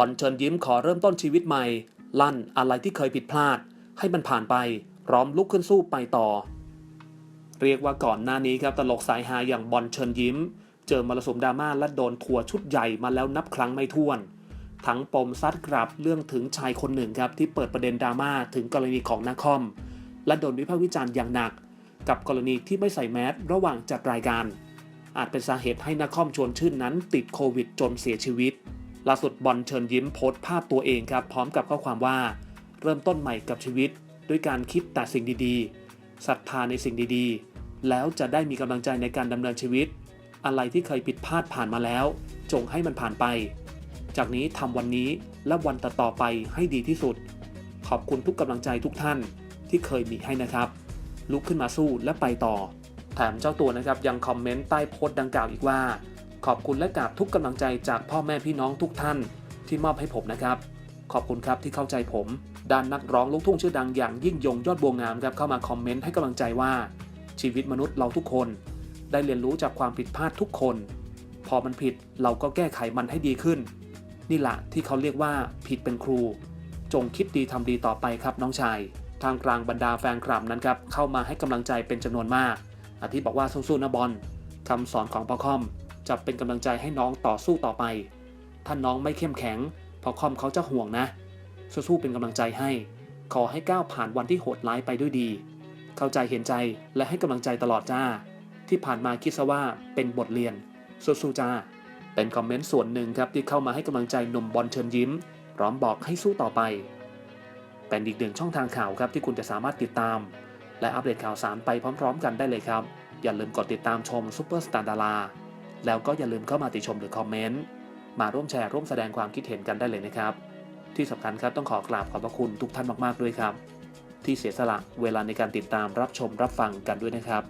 บอลเชิญยิ้มขอเริ่มต้นชีวิตใหม่ ลั่นอะไรที่เคยผิดพลาด ให้มันผ่านไปพร้อมลุกขึ้นสู้ไปต่อ เรียกว่าก่อนหน้านี้ครับตลกสายฮาอย่างบอลเชิญยิ้ม เจอมรสุมดราม่าและโดนทัวร์ชุดใหญ่มาแล้วนับครั้งไม่ถ้วน ทั้งปมซัดกลับเรื่องถึงชายคนหนึ่งครับที่เปิดประเด็นดราม่าถึงกรณีของนาคอม และโดนวิพากษ์วิจารณ์อย่างหนัก กับกรณีที่ไม่ใส่แมสระหว่างจัดรายการ อาจเป็นสาเหตุให้นาคอมชวนชื่นนั้น ติดโควิดจนเสียชีวิต ล่าสุดบอลเชิญยิ้มโพสต์ภาพตัวเองครับ พร้อมกับข้อความว่า เริ่มต้นใหม่กับชีวิต ด้วยการคิดแต่สิ่งดีๆศรัทธาในสิ่งดีๆ แล้วจะได้มีกำลังใจในการดำเนินชีวิต อะไรที่เคยผิดพลาดผ่านมาแล้ว จงให้มันผ่านไป จากนี้ทำวันนี้และวันต่อๆไปให้ดีที่สุด ขอบคุณทุกกำลังใจทุกท่านที่เคยมีให้นะครับ ลุกขึ้นมาสู้และไปต่อ แถมเจ้าตัวนะครับยังคอมเมนต์ใต้โพสต์ดังกล่าวอีกว่า ขอบคุณและกราบทุกกำลังใจจากพ่อแม่พี่น้องทุกท่านที่มอบให้ผมนะครับ ขอบคุณครับที่เข้าใจผม ด้านนักร้องลูกทุ่งชื่อดังอย่างยิ่งยงยอดบัวงามครับเข้ามาคอมเมนต์ให้กำลังใจว่า ชีวิตมนุษย์เราทุกคน ได้เรียนรู้จากความผิดพลาดทุกคน พอมันผิดเราก็แก้ไขมันให้ดีขึ้น นี่แหละที่เขาเรียกว่าผิดเป็นครู จงคิดดีทำดีต่อไปครับน้องชายทางกลางบรรดาแฟนคลับนั้นครับเข้ามาให้กำลังใจเป็นจำนวนมากอาทิบอกว่าสู้ๆนะบอลคำสอนของพ่อคอม จะเป็นกำลังใจให้น้องต่อสู้ต่อไป ถ้าน้องไม่เข้มแข็งพ่อคอมเขาจะห่วงนะ สู้ๆเป็นกำลังใจให้ ขอให้ก้าวผ่านวันที่โหดร้ายไปด้วยดี เข้าใจเห็นใจและให้กำลังใจตลอดจ้า ที่ผ่านมาคิดซะว่าเป็นบทเรียน สู้ๆจ้า เป็นคอมเมนต์ส่วนหนึ่งครับที่เข้ามาให้กำลังใจหนุ่มบอลเชิญยิ้ม พร้อมบอกให้สู้ต่อไป เป็นอีกหนึ่งช่องทางข่าวครับที่คุณจะสามารถติดตาม และอัปเดตข่าวสารไปพร้อม ๆ กันได้เลยครับ อย่าลืมกดติดตามชมซูเปอร์สตาร์ดารา แล้วก็อย่าลืมเข้ามาติชมหรือคอมเมนต์ มาร่วมแชร์ร่วมแสดงความคิดเห็นกันได้เลยนะครับ ที่สำคัญครับต้องขอกราบขอบพระคุณทุกท่านมากๆด้วยครับ ที่เสียสละเวลาในการติดตามรับชมรับฟังกันด้วยนะครับ